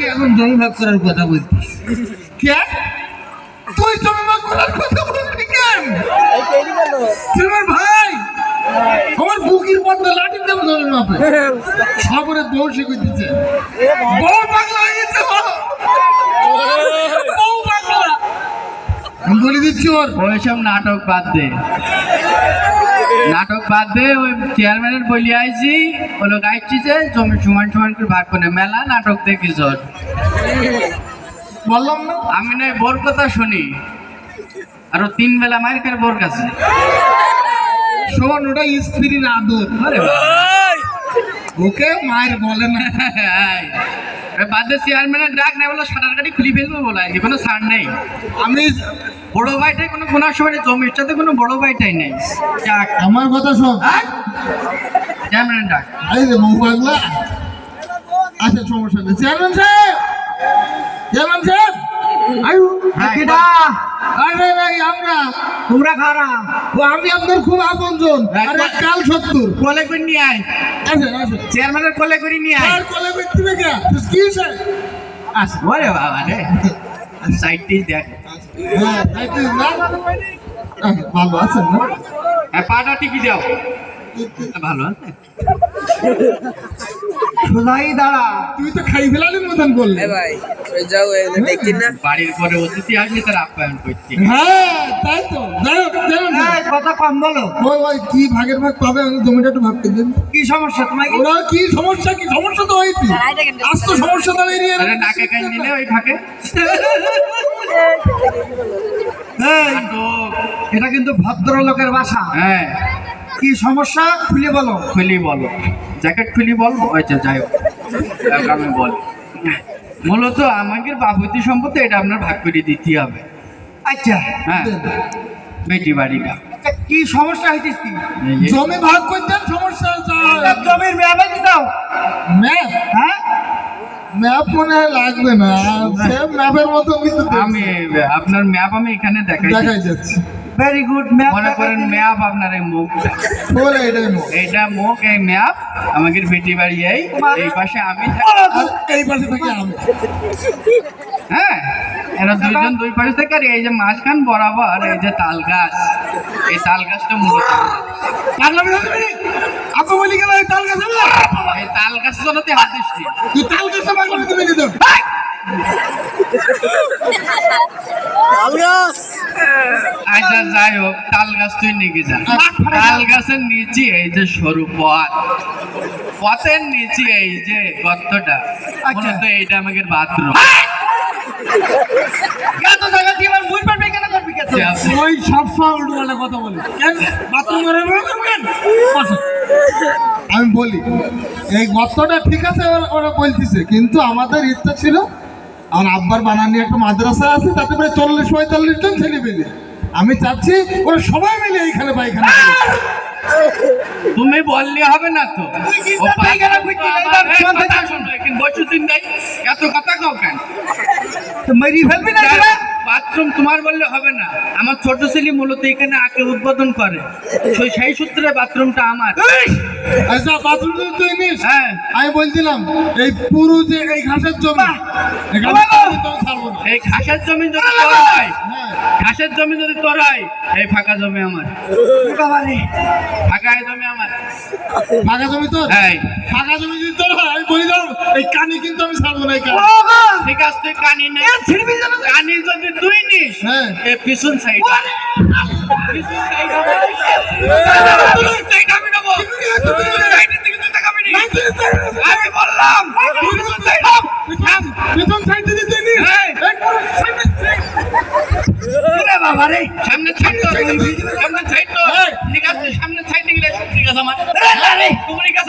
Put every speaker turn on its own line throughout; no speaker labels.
আগে এখন জমি ভাগ করার কথা বলছিস কে? তুই জমি ভাগ করার কথা কেন? তুই আমার ভাই। আমার বুকির পর্দা লাঠি দেবো জমি মাপে সাগরে দোষে করতেছে বউ পাগলা হয়ে গেছে বউ। বউ পাগলা। আমি বলে দিচ্ছি ওর।
ওইসব নাটক বাদ দে। নাটক বাদ দে ওই চেয়ারম্যানের বলি আইছি আইছি যে জমি সমান সমান করে ভাগ করে মেলা নাটক দেখিস।
বললাম না।
আমি নয় বোর কথা শুনি। আরও তিন বেলা মায়ের খার বোর কাছে।
শোন ওটা স্ত্রীর আদর। ওকে মায়ের বলে না।
বাদ চেয়ারম্যানের ডাক নেই বলো সাঁতার কাটি খুলি ফেলব বলে আজকে কোনো ছাড় নেই।
আমি
বড় ভাইটাই কোনো কোনো সময় জমির সাথে কোনো বড় ভাইটাই নেই। যাক।
আমার কথা শোন।
চেয়ারম্যানের ডাক।
আরে রে পাগলা আচ্ছা সমস্যা নেই। চেয়ারম্যান সাহেব! চেয়ারম্যান সাহেব! আয়ু
হ্যাঁ,
আরে ভাই আমরা।
তোমরা খারা
ও আমি আপনার খুব আপনজন। আরে কাল সত্তর।
কোলে করে নিয়ে আয়।
আসেন আসেন।
চেয়ারম্যানের কোলে করে নিয়ে আয়।
আর কলে ব্যক্তি থেকে কি? স্যার
আস ওরে বাবা রে। দিয়ে দেখ।
হ্যাঁ না ভালো আছেন না?
হ্যাঁ পাটা টিপি দাও। ভালো আছে?
সোজাই দাঁড়া। তুই তো খাই ফেলালির মতন বললি
এ ভাই ওই যাও এখানে দেখছেন না।
বাড়ির পরে অতিথি আসলে তার আপ্যায়ন করছি।
হ্যাঁ তাই তো। যাই হোক
কথা কম বলো।
ওই ওই কি ভাগের ভাগ পাবে আমি জমিটা একটু ভাগ করে দিন।
কি সমস্যা তোমার
ওরা কি সমস্যা কি সমস্যা তো হয়েছে। আজ তো সমস্যা তো এরিয়া
আরে নাকে কান দিলে ওই ফাঁকে।
এটা কিন্তু ভদ্রলোকের বাসা।
হ্যাঁ।
কি সমস্যা খুলে বলো।
খুলি বলো। জ্যাকেট খুলি বল? আচ্ছা যাই হোক। আমি বল। মূলত আমাদের বাবুতি সম্পত্তি এটা আপনার ভাগ করে দিতে হবে।
আচ্ছা
হ্যাঁ। বেটি বাড়িটা।
কি সমস্যা হয়েছে কি? জমি ভাগ করতে সমস্যা হচ্ছে
জমির মেয়াদে দিতাও
ম্যাপ হ্যাঁ? ম্যাপ মনে হয় লাগবে না। ম্যাপের মতো কিন্তু
আমি আপনার ম্যাপ আমি এখানে দেখাই
দেখাই যাচ্ছে।
ভেরি গুড ম্যাপ মনে করেন ম্যাপ আপনার এই মুখ।
বলে এটাই মোট
এইটা মুখ এই ম্যাপ আমাদের বেটি বাড়ি এই। এই পাশে আমি
এই পাশে থেকে আমি।
হ্যাঁ? এরা দুইজন দুই পাশে থেকে আর এই যে মাঝখান বরাবর এই যে তাল গাছ। এই তাল গাছটা মূলত
পাগলামি হচ্ছে নাকি? আপু বলি গেল এই তাল গাছে না?
এই তাল গাছ জন্যতে হাত দিচ্ছি
তাল গাছে পাগলামি তুমি কিন্তু
আচ্ছা যাই হোক তাল গাছ তুই যা। তাল গাছের নিচে এই যে সরু পথ। পথের নিচে এই যে গর্তটা মূলত এইটা আমাদের বাথরুম।
এত জায়গা দিয়ে আমার মুই পারবে কেন করবি কেন ওই সব সময় উল্টো কথা বলে। কেন? বাথরুম করে করবেন আমি বলি এই গর্তটা ঠিক আছে ওরা- ওরা বলতেছে কিন্তু আমাদের ইচ্ছা ছিল আমার আব্বার বানানি একটা মাদ্রাসা আছে তাতে প্রায় চল্লিশ পঁয়তাল্লিশ জন ছেলে পেলে। আমি চাচ্ছি ওরা সবাই মিলে এইখানে পায়খানা
তুমি বললে হবে না তো। ও পায়খানা করতে
এবার
এই
শান্ত
কথা শোনো, এখন বসে দিন এত কথা কাও কেন?
মেরি ফেলবি না
বাথরুম তোমার বললে হবে না। আমার ছোট ছেলে মূলত এখানে আগে উদ্বোধন করে। সেই সেই সূত্রে বাথরুমটা আমার।
আচ্ছা বাথরুম তুই নিস।
হ্যাঁ।
আমি বলছিলাম এই পুরো যে এই ঘাসের জমি এখানে তো ছাড়বো না।
এই ঘাসের জমি যদি তোর হয়
হ্যাঁ।
ঘাসের জমি যদি তোর হয় এই ফাঁকা জমি আমার। ফাঁকা এই জমি আমার।
ফাঁকা জমি তোর?
এই
ফাঁকা জমি যদি তোর হয় আমি বলি দাও এই কানি কিন্তু আমি ছাড়বো না এই কানি।
ঠিক আছে তুই কানি নে। তুই নিস
হ্যাঁ।
এ পিছন সাইড পিছন সাইড আমি নেব। সাইডের দিকে তুই তাকাবি নি। আমি বললাম। পিছন সাইড থাম
পিছন সাইড দিয়ে তুই নিস
হ্যাঁ। বাবা রে! সামনে সাইড তো। সামনে সাইড তো। ঠিক আছে সামনে সাইড গেলে ঠিক আছে আমার। রে ঠিক
গাছ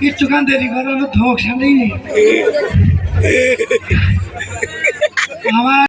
কিচ্ছুখান দেরি করানো থোক সামনেই। আমার